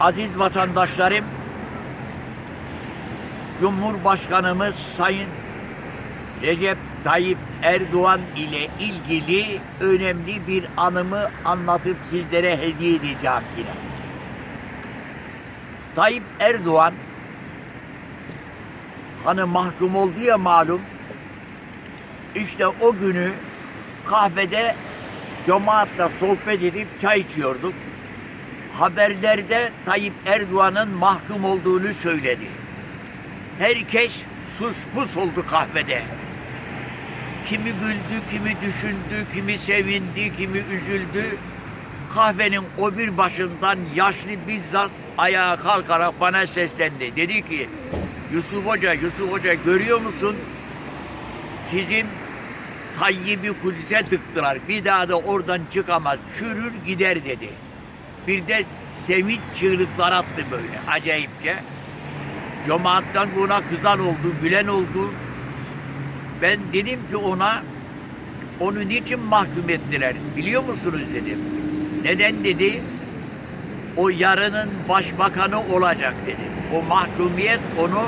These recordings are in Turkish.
Aziz vatandaşlarım, Cumhurbaşkanımız Sayın Recep Tayyip Erdoğan ile ilgili önemli bir anımı anlatıp sizlere hediye edeceğim yine. Tayyip Erdoğan hani mahkum oldu ya malum işte o günü kahvede cemaatle sohbet edip çay içiyorduk. Haberlerde Tayyip Erdoğan'ın mahkum olduğunu söyledi. Herkes sus pus oldu kahvede. Kimi güldü, kimi düşündü, kimi sevindi, kimi üzüldü. Kahvenin o bir başından yaşlı bizzat ayağa kalkarak bana seslendi. Dedi ki, Yusuf Hoca, Yusuf Hoca görüyor musun? Sizin Tayyip'i Kudüs'e tıktılar. Bir daha da oradan çıkamaz. Çürür gider dedi. Bir de sevinç çığlıklar attı böyle acayipçe. Cemaattan buna kızan oldu, gülen oldu. Ben dedim ki ona onu niçin mahkum ettiler biliyor musunuz dedim. Neden dedi? O yarının başbakanı olacak dedim. O mahkumiyet onu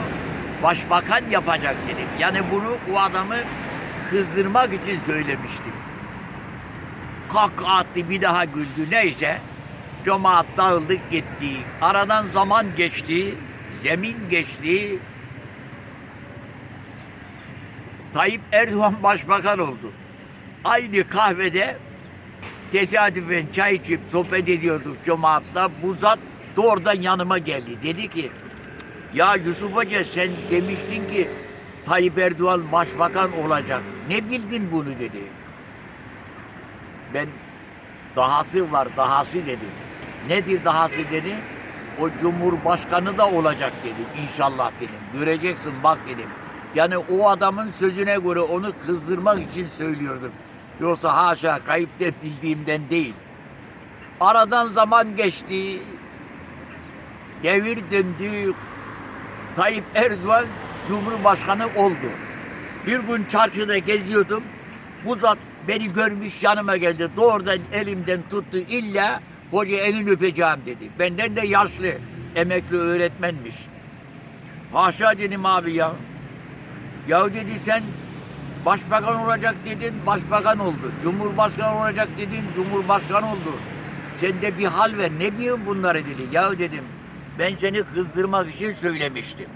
başbakan yapacak dedim. Yani bunu o adamı kızdırmak için söylemiştim. Kahkaha attı bir daha güldü neyse. Cemaat dağıldık gitti. Aradan zaman geçti. Zemin geçti. Tayyip Erdoğan başbakan oldu. Aynı kahvede tesadüfen çay içip sohbet ediyorduk cemaatla. Bu zat doğrudan yanıma geldi. Dedi ki ya Yusuf Hoca sen demiştin ki Tayyip Erdoğan başbakan olacak. Ne bildin bunu dedi. Ben dahası var dahası dedim. Nedir dahası dedi. O cumhurbaşkanı da olacak dedim. İnşallah dedim. Göreceksin bak dedim. Yani o adamın sözüne göre onu kızdırmak için söylüyordum. Yoksa haşa kayıp de bildiğimden değil. Aradan zaman geçti. Devir döndü. Tayyip Erdoğan Cumhurbaşkanı oldu. Bir gün çarşıda geziyordum. Bu zat beni görmüş yanıma geldi. Doğrudan elimden tuttu. İlla hoca elini öpeceğim dedi. Benden de yaşlı. Emekli öğretmenmiş. Haşa dedim abi ya. Ya dedi sen başbakan olacak dedin, başbakan oldu. Cumhurbaşkanı olacak dedin, cumhurbaşkanı oldu. Sende bir hal ver, ne diyorsun bunları dedi. Ya dedim, ben seni kızdırmak için söylemiştim.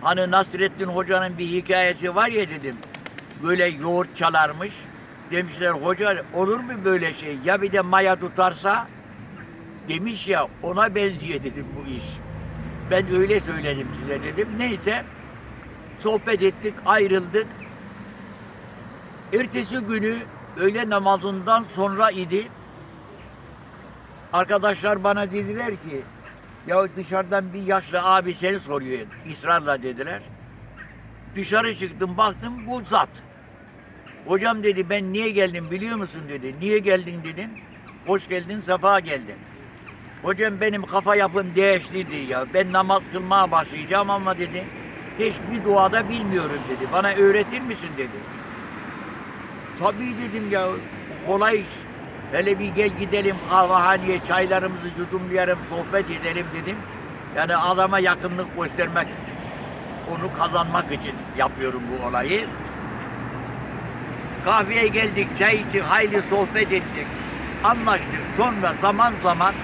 Hani Nasrettin Hoca'nın bir hikayesi var ya dedim. Böyle yoğurt çalarmış. Demişler hoca olur mu böyle şey? Ya bir de maya tutarsa? Demiş ya ona benziyor dedim bu iş. Ben öyle söyledim size dedim. Neyse sohbet ettik, ayrıldık. Ertesi günü öğle namazından sonra idi. Arkadaşlar bana dediler ki ya dışarıdan bir yaşlı abi seni soruyor ısrarla dediler. Dışarı çıktım baktım bu zat. Hocam dedi ben niye geldim biliyor musun dedi. Niye geldin dedim. Hoş geldin sefa geldin. Hocam benim kafa yapım değişti ya. Ben namaz kılmaya başlayacağım ama dedi. Hiçbir duada bilmiyorum dedi. Bana öğretir misin dedi. Tabii dedim ya kolay iş. Hele bir gel gidelim kahvehaneye çaylarımızı yudumlayalım sohbet edelim dedim. Yani adama yakınlık göstermek, onu kazanmak için yapıyorum bu olayı. Kahveye geldik, çay içtik, hayli sohbet ettik, anlaştık. Sonra zaman zaman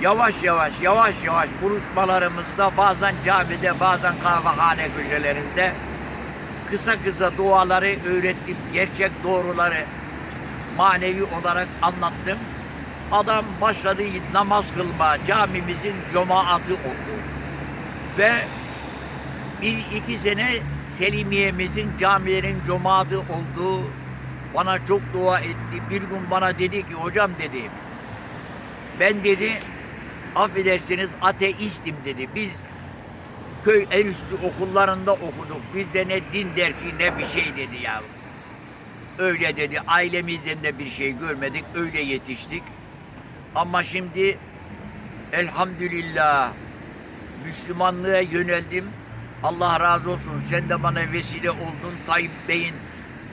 yavaş yavaş, yavaş yavaş buluşmalarımızda bazen camide, bazen kahvehane köşelerinde kısa kısa duaları öğrettim, gerçek doğruları manevi olarak anlattım. Adam başladı namaz kılma, camimizin cemaati oldu. Ve bir iki sene Selimiye'mizin camilerin cemaati oldu. Bana çok dua etti. Bir gün bana dedi ki hocam dedi ben dedi affedersiniz ateistim dedi. Biz köy en üstü okullarında okuduk. Bizde ne din dersi ne bir şey dedi ya. Öyle dedi. Ailemizden de bir şey görmedik. Öyle yetiştik. Ama şimdi elhamdülillah Müslümanlığa yöneldim. Allah razı olsun. Sen de bana vesile oldun. Tayyip Bey'in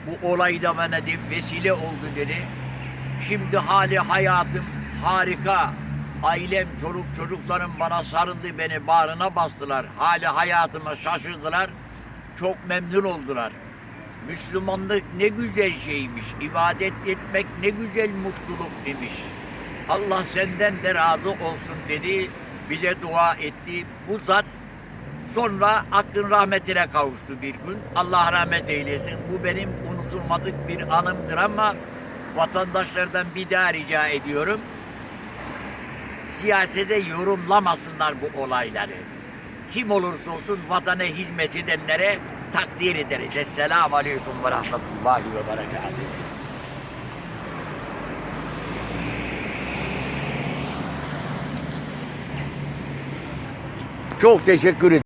bu olayda bana de vesile oldu dedi. Şimdi hali hayatım harika. Ailem, çoluk çocuklarım bana sarıldı, beni bağrına bastılar. Hali hayatıma şaşırdılar. Çok memnun oldular. Müslümanlık ne güzel şeymiş. İbadet etmek ne güzel mutluluk imiş. Allah senden de razı olsun dedi. Bize dua etti. Bu zat sonra hakkın rahmetine kavuştu bir gün. Allah rahmet eylesin. Bu benim unutulmadık bir anımdır ama vatandaşlardan bir daha rica ediyorum. Siyasete yorumlamasınlar bu olayları. Kim olursa olsun vatana hizmet edenlere takdir ederiz. Esselamu Aleyküm ve Rahmetullahi ve Berekatuhu. Çok teşekkür ederim.